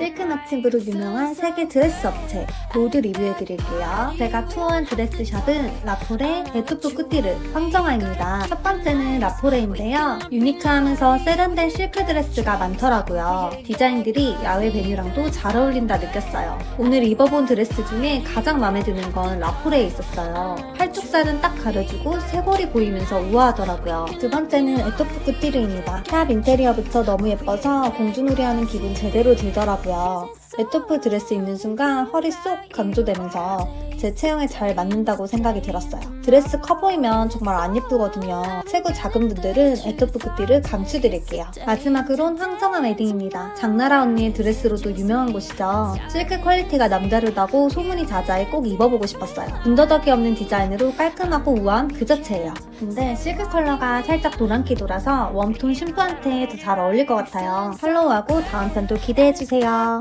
실크 나침으로 유명한 세계 드레스 업체 모두 리뷰해드릴게요. 제가 투어한 드레스샵은 라포레, 에투프 꾸띠르, 황정아입니다. 첫 번째는 라포레인데요. 유니크하면서 세련된 실크 드레스가 많더라고요. 디자인들이 야외 베뉴랑도 잘 어울린다 느꼈어요. 오늘 입어본 드레스 중에 가장 마음에 드는 건 라포레에 있었어요. 팔뚝살은 딱 가려주고 쇄골이 보이면서 우아하더라고요. 두 번째는 에토프 꾸띠르입니다. 샵 인테리어부터 너무 예뻐서 공주놀이하는 기분 제대로 들더라고요. 안. 에토프 드레스 입는 순간 허리 쏙 강조되면서 제 체형에 잘 맞는다고 생각이 들었어요. 드레스 커 보이면 정말 안 예쁘거든요. 체구 작은 분들은 에토프 꾸띠를 감추드릴게요. 마지막으론 황정아 웨딩입니다. 장나라 언니의 드레스로도 유명한 곳이죠. 실크 퀄리티가 남다르다고 소문이 자자해 꼭 입어보고 싶었어요. 군더더기 없는 디자인으로 깔끔하고 우아한 그 자체예요. 근데 실크 컬러가 살짝 노란기 돌아서 웜톤 신부한테 더 잘 어울릴 것 같아요. 팔로우하고 다음 편도 기대해주세요.